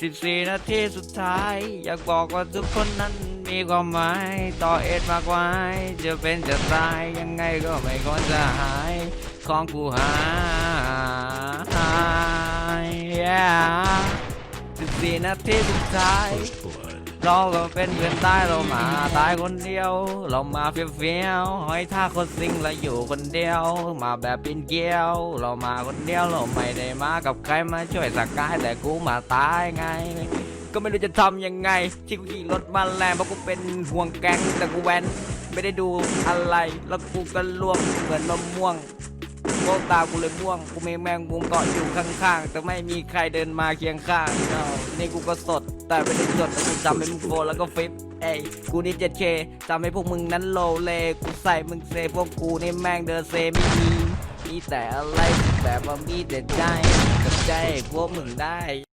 สิบสี่นาทีสุดท้าย อยากบอกว่าทุกคนนั้นมีความหมายต่อเอ็ดมากมายจะเป็นจะตายยังไงก็ไม่ควรจะหาย ของกูหายสิบสี่นาทีสุดท้าย เราเป็นเพื่อนตายเรามาตายคนเดียว เรามาเฟี้ยวเฟี้ยวหอยท่าคนสิงเราอยู่คนเดียว มาแบบปินเกลียว เรามาคนเดียวเราไม่ได้มากับใครมาช่วยสักกายแต่กูมาตายไง ก็ไม่รู้จะทำยังไง ที่กูขี่รถมาแรงเพราะกูเป็นห่วงแก๊งแต่กูแว้นไม่ได้ดูอะไร แล้วกูก็ล่วงเหมือนมะม่วง โลกตากูเลยม่วง กูมีแมงมุมเกาะอยู่ข้างๆ แต่ไม่มีใครเดินมาเคียงข้างเนานี่กูก็สด แต่ไม่ได้จดแต่กูจำให้มึงโฟแล้วก็ฟิปเอ้ยกูนี่ 7K จำให้พวกมึงนั้นโลเล กูใส่มึงเซพวกกูนี่แม่งเดินเซไม่มีมีแต่อะไรแบบว่ามีแต่ใจกับใจพวกมึงได้